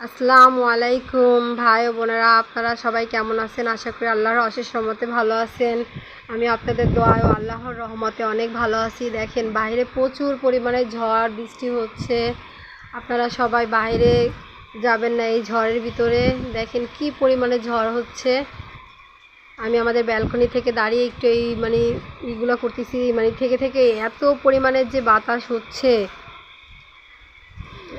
আসসালামু আলাইকুম ভাই বোনেরা, আপনারা সবাই কেমন আছেন? আশা করি আল্লাহর অশেষ রহমতে ভালো আছেন। আমি আপনাদের দোয়ায় ও আল্লাহর রহমতে অনেক ভালো আছি। দেখেন, বাইরে প্রচুর পরিমাণে ঝড়, বৃষ্টি হচ্ছে। আপনারা সবাই বাইরে যাবেন না এই ঝড়ের ভিতরে। দেখেন কি পরিমাণে ঝড় হচ্ছে। আমি আমাদের ব্যালকনি থেকে দাঁড়িয়ে একটু এই মানে ইগুলো করতেছি। মানে থেকে থেকে এত পরিমাণের যে বাতাস হচ্ছে।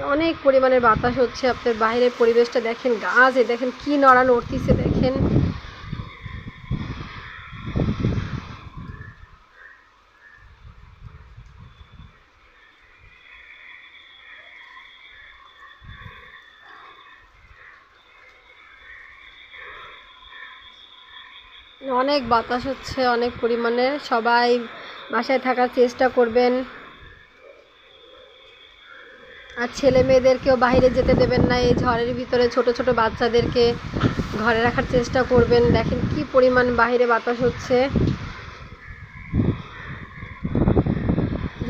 অনেক পরিমাণের বাতাস হচ্ছে, আপনার বাইরের পরিবেশটা দেখেন, গাছে দেখেন কি নড়া নড়তিছে দেখেন। অনেক বাতাস হচ্ছে, অনেক পরিমাণে। সবাই বাসায় থাকার চেষ্টা করবেন। আর ছেলে মেয়েদেরকেও বাইরে যেতে দেবেন না, এই ঝড়ের ভিতরে ছোট ছোট বাচ্চাদেরকে ঘরে রাখার চেষ্টা করবেন। দেখেন কি পরিমাণ বাইরে বাতাস হচ্ছে।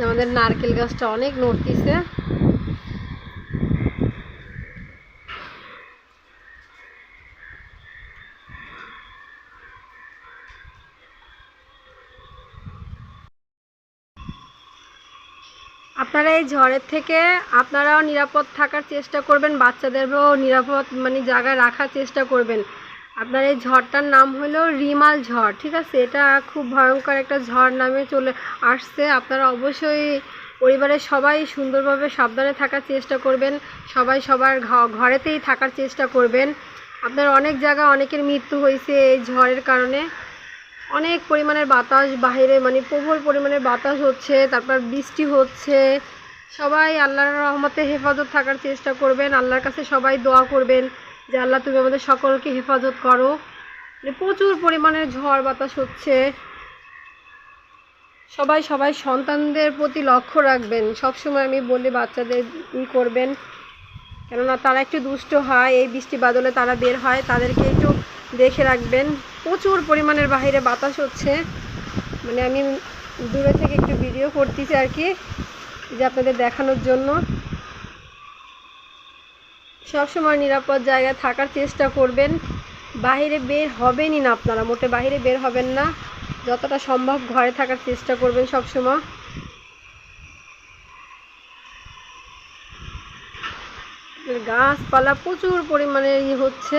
আমাদের নারকেল গাছটা অনেক নড়তিছে। আপনারা এই ঝড়ের থেকে আপনারাও নিরাপদ থাকার চেষ্টা করবেন, বাচ্চাদেরও নিরাপদ মানে জায়গায় রাখার চেষ্টা করবেন। আপনার এই ঝড়টার নাম হলো রিমাল ঝড়, ঠিক আছে? এটা খুব ভয়ঙ্কর একটা ঝড় নামে চলে আসছে। আপনারা অবশ্যই পরিবারের সবাই সুন্দরভাবে সাবধানে থাকার চেষ্টা করবেন, সবাই সবার ঘরেতেই থাকার চেষ্টা করবেন। আপনার অনেক জায়গায় অনেকের মৃত্যু হয়েছে এই ঝড়ের কারণে। অনেক পরিমাণের বাতাস বাইরে মানে প্রবল পরিমাণের বাতাস হচ্ছে, তারপর বৃষ্টি হচ্ছে। সবাই আল্লাহর রহমতে হেফাজত থাকার চেষ্টা করবেন। আল্লাহর কাছে সবাই দোয়া করবেন যে, আল্লাহ তুমি আমাদের সকলকে হেফাজত করো। মানে প্রচুর পরিমাণের ঝড় বাতাস হচ্ছে। সবাই সবাই সন্তানদের প্রতি লক্ষ্য রাখবেন। সবসময় আমি বলি, বাচ্চাদের করবেন। কেননা তারা একটু দুষ্ট হয়, এই বৃষ্টি বাদলে তারা বের হয়। তাদেরকে একটু দেখে রাখবেন। প্রচুর পরিমাণের বাইরে বাতাস হচ্ছে। মানে আমি দূরে থেকে একটু ভিডিও করতেছি আর কি, যে আপনাদের দেখানোর জন্য। সবসময় নিরাপদ জায়গায় থাকার চেষ্টা করবেন। বাইরে বের হবেনই না আপনারা, মোটে বাইরে বের হবেন না। যতটা সম্ভব ঘরে থাকার চেষ্টা করবেন সবসময়। গাছপালা প্রচুর পরিমাণে হচ্ছে।